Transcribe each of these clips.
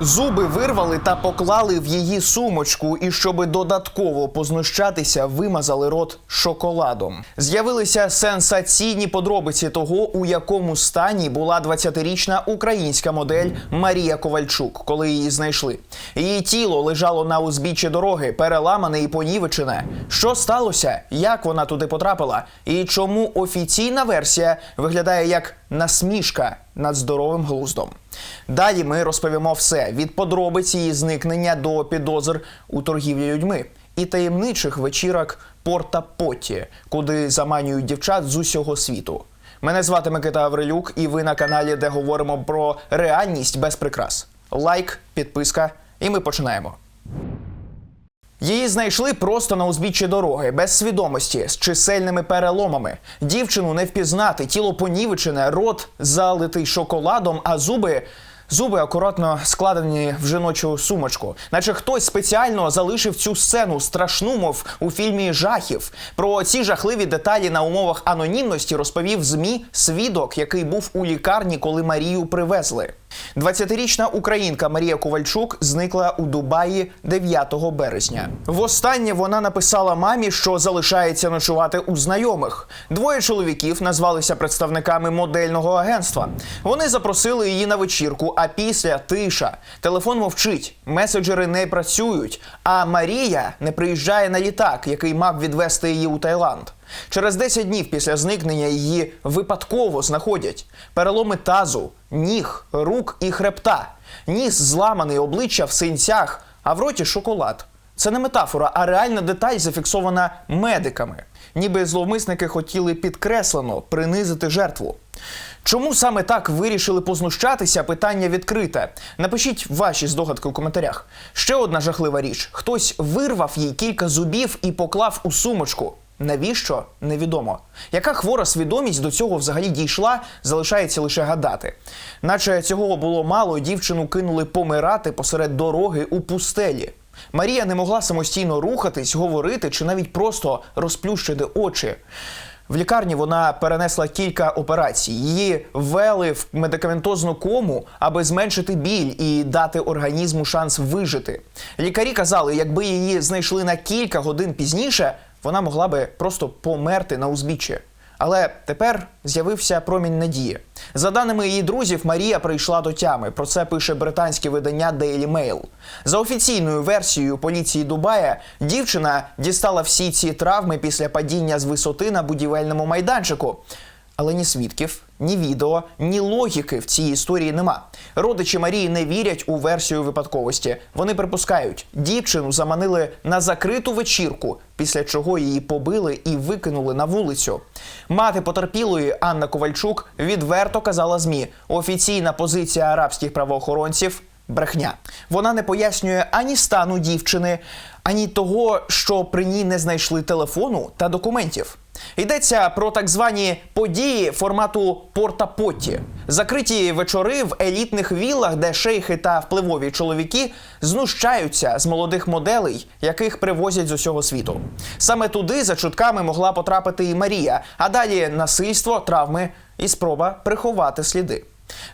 Зуби вирвали та поклали в її сумочку, і щоби додатково познущатися, вимазали рот шоколадом. З'явилися сенсаційні подробиці того, у якому стані була 20-річна українська модель Марія Ковальчук, коли її знайшли. Її тіло лежало на узбіччі дороги, переламане і понівечене. Що сталося? Як вона туди потрапила? І чому офіційна версія виглядає як насмішка над здоровим глуздом? Далі ми розповімо все від подробиць її зникнення до підозр у торгівлі людьми і таємничих вечірок Порта Потті, куди заманюють дівчат з усього світу. Мене звати Микита Аврилюк, і ви на каналі, де говоримо про реальність без прикрас. Лайк, підписка, і ми починаємо. Її знайшли просто на узбіччі дороги, без свідомості, з чисельними переломами. Дівчину не впізнати, тіло понівечене, рот залитий шоколадом, а зуби. Зуби акуратно складені в жіночу сумочку, наче хтось спеціально залишив цю сцену страшну, мов у фільмі жахів. Про ці жахливі деталі на умовах анонімності розповів змі свідок, який був у лікарні, коли Марію привезли. 20-річна українка Марія Ковальчук зникла у Дубаї 9 березня. Востаннє вона написала мамі, що залишається ночувати у знайомих. Двоє чоловіків назвалися представниками модельного агентства. Вони запросили її на вечірку, а після тиша. Телефон мовчить, меседжери не працюють. А Марія не приїжджає на літак, який мав відвести її у Таїланд. Через 10 днів після зникнення її випадково знаходять переломи тазу, ніг, рук і хребта, ніс зламаний обличчя в синцях, а в роті шоколад. Це не метафора, а реальна деталь зафіксована медиками. Ніби зловмисники хотіли підкреслено принизити жертву. Чому саме так вирішили познущатися? Питання відкрите. Напишіть ваші здогадки у коментарях. Ще одна жахлива річ: хтось вирвав їй кілька зубів і поклав у сумочку. Навіщо невідомо. Яка хвора свідомість до цього взагалі дійшла, залишається лише гадати. Наче цього було мало, дівчину кинули помирати посеред дороги у пустелі. Марія не могла самостійно рухатись, говорити чи навіть просто розплющити очі. В лікарні вона перенесла кілька операцій. Її ввели в медикаментозну кому, аби зменшити біль і дати організму шанс вижити. Лікарі казали, якби її знайшли на кілька годин пізніше, вона могла би просто померти на узбіччі. Але тепер з'явився промінь надії. За даними її друзів, Марія прийшла до тями. Про це пише британське видання Daily Mail. За офіційною версією поліції Дубая, дівчина дістала всі ці травми після падіння з висоти на будівельному майданчику. Але ні свідків, ні відео, ні логіки в цій історії нема. Родичі Марії не вірять у версію випадковості. Вони припускають, дівчину заманили на закриту вечірку, після чого її побили і викинули на вулицю. Мати потерпілої Анна Ковальчук відверто казала змі: офіційна позиція арабських правоохоронців. Брехня. Вона не пояснює ані стану дівчини, ані того, що при ній не знайшли телефону та документів. Йдеться про так звані події формату порта Потті. закриті вечори в елітних віллах, де шейхи та впливові чоловіки знущаються з молодих моделей, яких привозять з усього світу. Саме туди за чутками могла потрапити і Марія, а далі насильство, травми і спроба приховати сліди.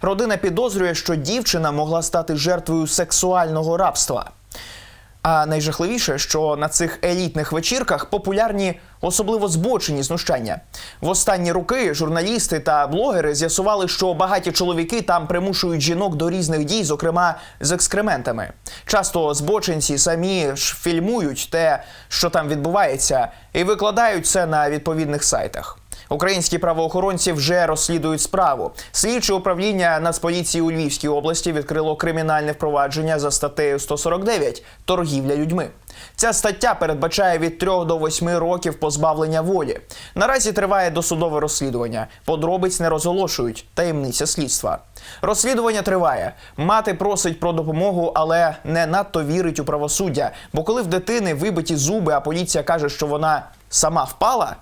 Родина підозрює, що дівчина могла стати жертвою сексуального рабства. А найжахливіше, що на цих елітних вечірках популярні особливо збочені знущання. В останні роки журналісти та блогери з'ясували, що багаті чоловіки там примушують жінок до різних дій, зокрема з екскрементами. Часто збочинці самі ж фільмують те, що там відбувається, і викладають це на відповідних сайтах. Українські правоохоронці вже розслідують справу. Слідче управління Нацполіції у Львівській області відкрило кримінальне впровадження за статтею 149 торгівля людьми. Ця стаття передбачає від 3 до 8 років позбавлення волі. Наразі триває досудове розслідування. Подробиць не розголошують таємниця слідства. Розслідування триває. Мати просить про допомогу, але не надто вірить у правосуддя. Бо коли в дитини вибиті зуби, а поліція каже, що вона сама впала,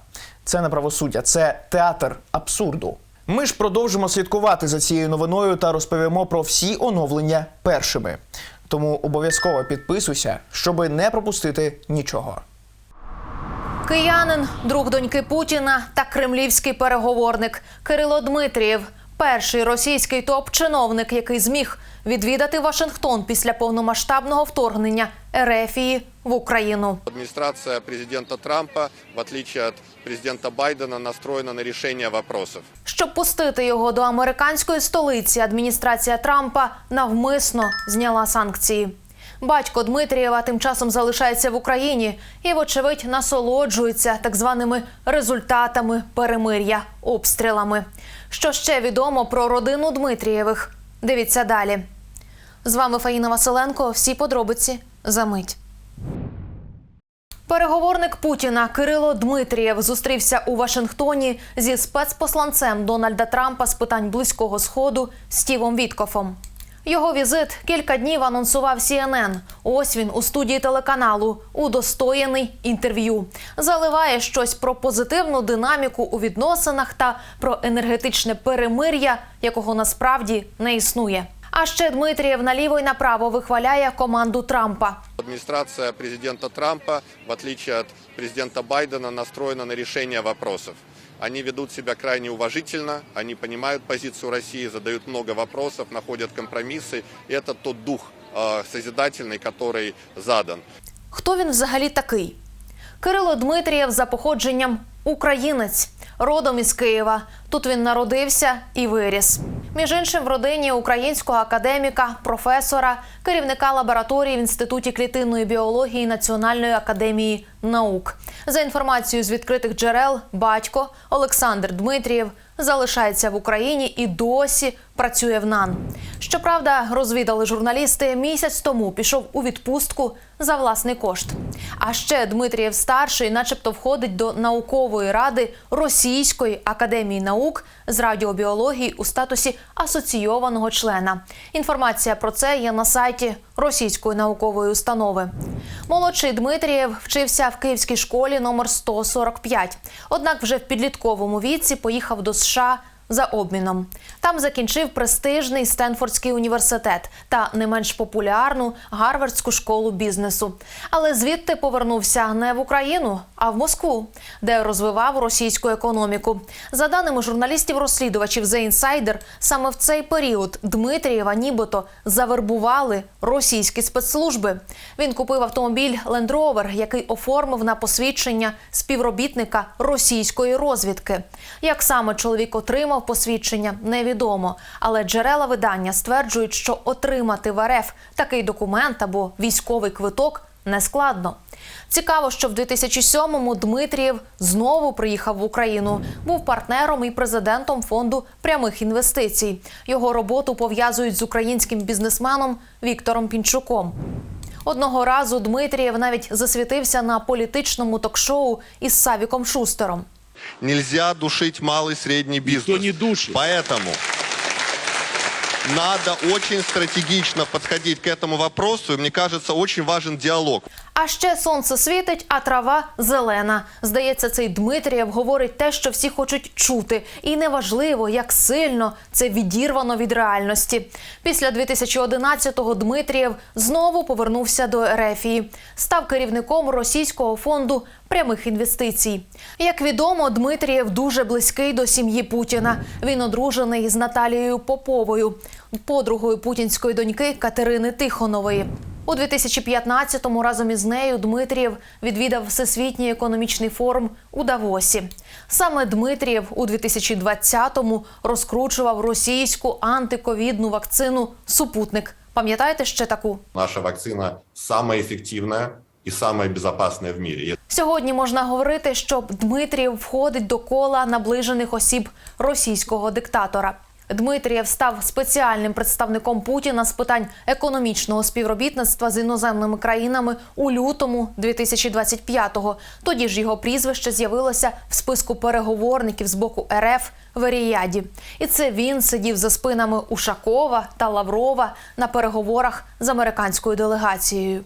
це не правосуддя, це театр абсурду. Ми ж продовжимо слідкувати за цією новиною та розповімо про всі оновлення першими. Тому обов'язково підписуйся, щоби не пропустити нічого. Киянин, друг доньки Путіна та кремлівський переговорник Кирило Дмитрієв Перший російський топ-чиновник, який зміг відвідати Вашингтон після повномасштабного вторгнення Ерефії в Україну. Адміністрація президента Трампа, в отличие від президента Байдена, настроєна на рішення вопросів. Щоб пустити його до американської столиці, адміністрація Трампа навмисно зняла санкції. Батько Дмитрієва тим часом залишається в Україні і, вочевидь, насолоджується так званими результатами перемир'я обстрілами. Що ще відомо про родину Дмитрієвих? Дивіться далі. З вами Фаїна Василенко. Всі подробиці за мить. Переговорник Путіна Кирило Дмитрієв зустрівся у Вашингтоні зі спецпосланцем Дональда Трампа з питань близького сходу Стівом Віткофом. Його візит кілька днів анонсував CNN. Ось він у студії телеканалу, удостоєний інтерв'ю. Заливає щось про позитивну динаміку у відносинах та про енергетичне перемир'я, якого насправді не існує. А ще Дмитрієв наліво й направо вихваляє команду Трампа. Администрация президента Трампа, в отличие от президента Байдена, настроена на решение вопросов. Они ведут себя крайне уважительно, они понимают позицию России, задают много вопросов, находят компромиссы. И это тот дух э, созидательный, который задан. Хто він взагалі такий? Кирило Дмитрієв за походженням українець, родом із Києва. Тут він народився і виріс. Між іншим, в родині українського академіка, професора, керівника лабораторії в інституті клітинної біології Національної академії наук. За інформацією з відкритих джерел, батько Олександр Дмитрієв залишається в Україні і досі працює в НАН. Щоправда, розвідали журналісти, місяць тому пішов у відпустку за власний кошт. А ще Дмитрієв старший, начебто, входить до наукової ради Російської академії наук з радіобіології у статусі асоційованого члена. Інформація про це є на сайті Російської наукової установи. Молодший Дмитрієв вчився в київській школі номер 145. Однак вже в підлітковому віці поїхав до США за обміном. Там закінчив престижний Стенфордський університет та не менш популярну Гарвардську школу бізнесу. Але звідти повернувся не в Україну, а в Москву, де розвивав російську економіку. За даними журналістів-розслідувачів The Insider, саме в цей період Дмитрієва нібито завербували російські спецслужби. Він купив автомобіль Land Rover, який оформив на посвідчення співробітника російської розвідки. Як саме чоловік отримав посвідчення, невідомо. Але джерела видання стверджують, що отримати в РФ такий документ або військовий квиток нескладно. Цікаво, що в 2007-му Дмитрієв знову приїхав в Україну. Був партнером і президентом фонду прямих інвестицій. Його роботу пов'язують з українським бізнесменом Віктором Пінчуком. Одного разу Дмитрієв навіть засвітився на політичному ток-шоу із Савіком Шустером. Нельзя душить малый и средний бизнес. Никто не душит. Поэтому надо очень стратегично подходить к этому вопросу. И мне кажется, очень важен диалог. А ще сонце світить, а трава зелена. Здається, цей Дмитрієв говорить те, що всі хочуть чути, і неважливо, як сильно це відірвано від реальності. Після 2011-го Дмитрієв знову повернувся до Ерефії, став керівником російського фонду прямих інвестицій. Як відомо, Дмитрієв дуже близький до сім'ї Путіна. Він одружений з Наталією Поповою, подругою путінської доньки Катерини Тихонової. У 2015-му разом із нею Дмитрієв відвідав Всесвітній економічний форум у Давосі. Саме Дмитрієв у 2020-му розкручував російську антиковідну вакцину Супутник. Пам'ятаєте ще таку? Наша вакцина самая эффективная и самая безопасная в мире. Сьогодні можна говорити, що Дмитрієв входить до кола наближених осіб російського диктатора. Дмитрієв став спеціальним представником Путіна з питань економічного співробітництва з іноземними країнами у лютому 2025-го. Тоді ж його прізвище з'явилося в списку переговорників з боку РФ в Еріяді. І це він сидів за спинами Ушакова та Лаврова на переговорах з американською делегацією.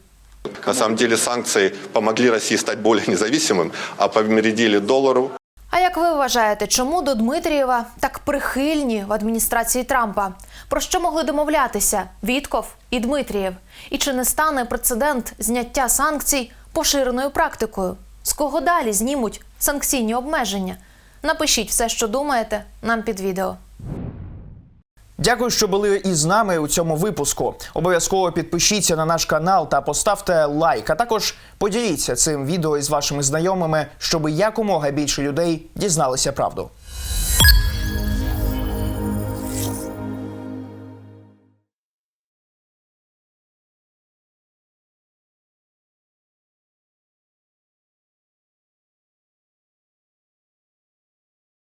На самом деле санкции помогли России стать более независимым, а повредили доллару. А як ви вважаєте, чому до Дмитрієва так прихильні в адміністрації Трампа? Про що могли домовлятися Вітков і Дмитрієв? І чи не стане прецедент зняття санкцій поширеною практикою? З кого далі знімуть санкційні обмеження? Напишіть все, що думаєте, нам під відео. Дякую, що були із нами у цьому випуску. Обов'язково підпишіться на наш канал та поставте лайк. А також поділіться цим відео із вашими знайомими, щоб якомога більше людей дізналися правду.